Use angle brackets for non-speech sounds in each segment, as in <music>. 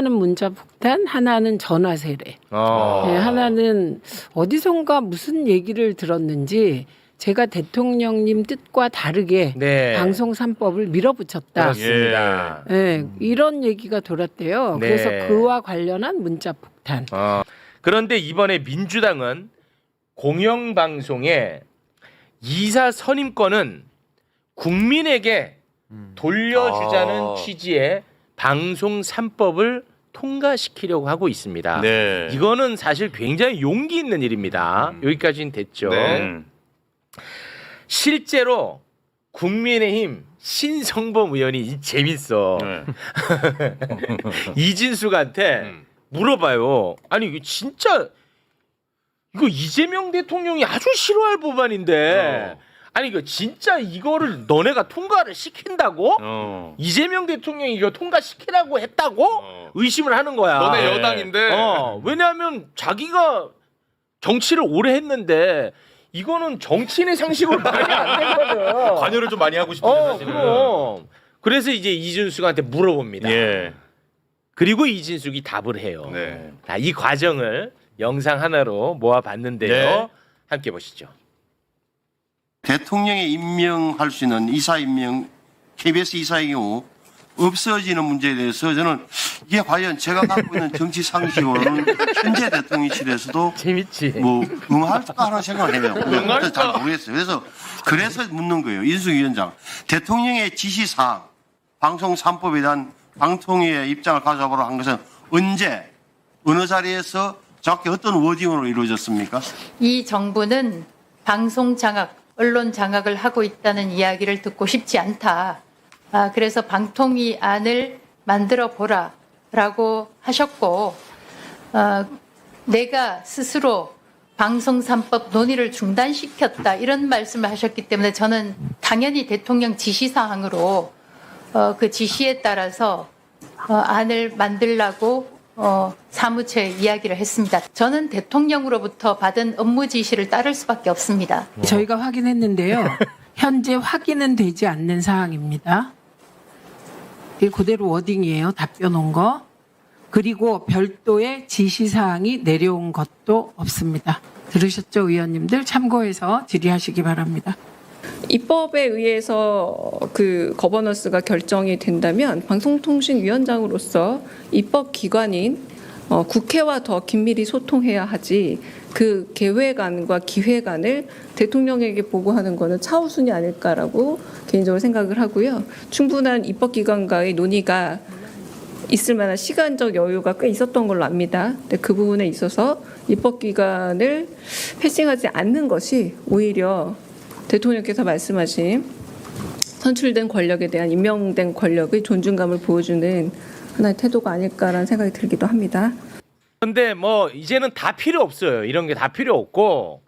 하나는 문자 폭탄, 하나는 전화 세례. 어. 네, 하나는 어디선가 무슨 얘기를 들었는지 제가 대통령님 뜻과 다르게 네. 방송 3법을 밀어붙였다. 그렇습니다. 네, 이런 얘기가 돌았대요. 네. 그래서 그와 관련한 문자 폭탄. 어. 그런데 이번에 민주당은 공영방송에 이사 선임권은 국민에게 돌려주자는 아. 취지의 방송 3법을 통과시키려고 하고 있습니다. 네. 이거는 사실 굉장히 용기 있는 일입니다. 여기까지는 됐죠. 네. 음. 실제로 국민의힘 신성범 의원이 이- 재밌어. 네. <laughs> 이진숙한테 음. 물어봐요. 아니 이거 진짜 이거 이재명 대통령이 아주 싫어할 법안인데 어. 아니 이거 진짜 이거를 너네가 통과를 시킨다고? 어. 이재명 대통령이 이거 통과시키라고 했다고? 어. 의심을 하는 거야. 너네 네. 여당인데. 어, 왜냐하면 자기가 정치를 오래 했는데 이거는 정치인의 상식으로 말이 안 되거든. <laughs> 관여를 좀 많이 하고 싶은데 어, 사실은. 그럼. 그래서 이제 이준숙한테 물어봅니다. 예. 그리고 이진숙이 답을 해요. 네. 자, 이 과정을 영상 하나로 모아봤는데요. 네. 함께 보시죠. 대통령이 임명할 수 있는 이사 임명 KBS 이사의 경우 없어지는 문제에 대해서 저는 이게 과연 제가 갖고 있는 정치 상식으로는 현재 대통령실에서도 재밌지. 뭐 응할까 하는 생각을 해요. <laughs> 그래서 잘 모르겠어요. 그래서 그래서 묻는 거예요. 인수 위원장 대통령의 지시 사항 방송 3법에 대한 방통위의 입장을 가져보러 한 것은 언제 어느 자리에서 정확히 어떤 워딩으로 이루어졌습니까? 이 정부는 방송 장악, 언론 장악을 하고 있다는 이야기를 듣고 싶지 않다. 아, 그래서 방통위 안을 만들어 보라 라고 하셨고, 어, 내가 스스로 방송 3법 논의를 중단시켰다 이런 말씀을 하셨기 때문에 저는 당연히 대통령 지시사항으로 어, 그 지시에 따라서 어, 안을 만들라고 어, 사무처에 이야기를 했습니다. 저는 대통령으로부터 받은 업무 지시를 따를 수밖에 없습니다. 저희가 확인했는데요. <laughs> 현재 확인은 되지 않는 사항입니다. 이게 그대로 워딩이에요. 답변 온 거. 그리고 별도의 지시사항이 내려온 것도 없습니다. 들으셨죠, 의원님들? 참고해서 질의하시기 바랍니다. 입법에 의해서 그 거버넌스가 결정이 된다면 방송통신위원장으로서 입법 기관인 어, 국회와 더 긴밀히 소통해야 하지 그 계획안과 기획안을 대통령에게 보고하는 것은 차우순이 아닐까라고 개인적으로 생각을 하고요. 충분한 입법기관과의 논의가 있을 만한 시간적 여유가 꽤 있었던 걸로 압니다. 근데 그 부분에 있어서 입법기관을 패싱하지 않는 것이 오히려 대통령께서 말씀하신 선출된 권력에 대한 임명된 권력의 존중감을 보여주는 하나의 태도가 아닐까라는 생각이 들기도 합니다. 근데 뭐 이제는 다 필요 없어요. 이런 게 다 필요 없고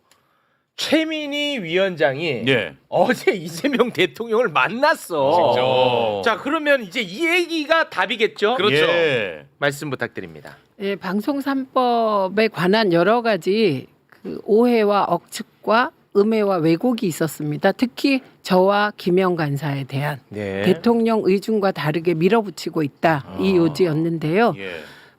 최민희 위원장이 예. 어제 <laughs> 이재명 대통령을 만났어. 자 그러면 이제 이 얘기가 답이겠죠? 그렇죠. 예. 말씀 부탁드립니다. 예, 방송 3법에 관한 여러 가지 그 오해와 억측과 음해와 왜곡이 있었습니다. 특히 저와 김영 간사에 대한 네. 대통령 의중과 다르게 밀어붙이고 있다 이 아. 요지였는데요. 예.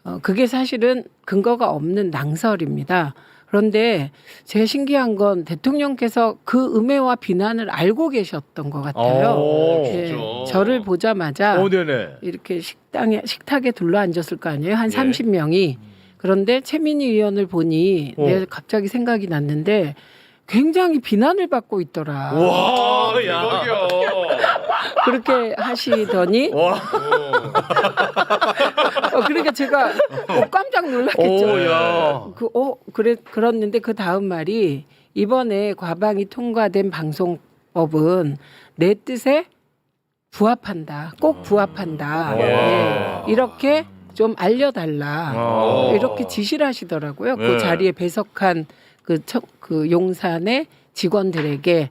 어, 그게 사실은 근거가 없는 낭설입니다. 그런데 제가 신기한 건 대통령께서 그 음해와 비난을 알고 계셨던 것 같아요. 오, 예, 진짜. 저를 보자마자 어, 네네. 이렇게 식당에 식탁에 둘러 앉았을 거 아니에요 한 예. 30명이 그런데 최민희 의원을 보니 어. 내가 갑자기 생각이 났는데 굉장히 비난을 받고 있더라 와, 야. 대박이야. 그렇게 하시더니 와, 어, 그러니까 제가 어, 깜짝 놀랐겠죠 오, 야. 그, 어, 그래, 그랬는데 그 다음 말이 이번에 과방이 통과된 방송법은 내 뜻에 부합한다. 꼭 부합한다. 와. 예, 이렇게 좀 알려달라. 어. 이렇게 지시를 하시더라고요. 네. 그 자리에 배석한 그, 처- 그 용산의 직원들에게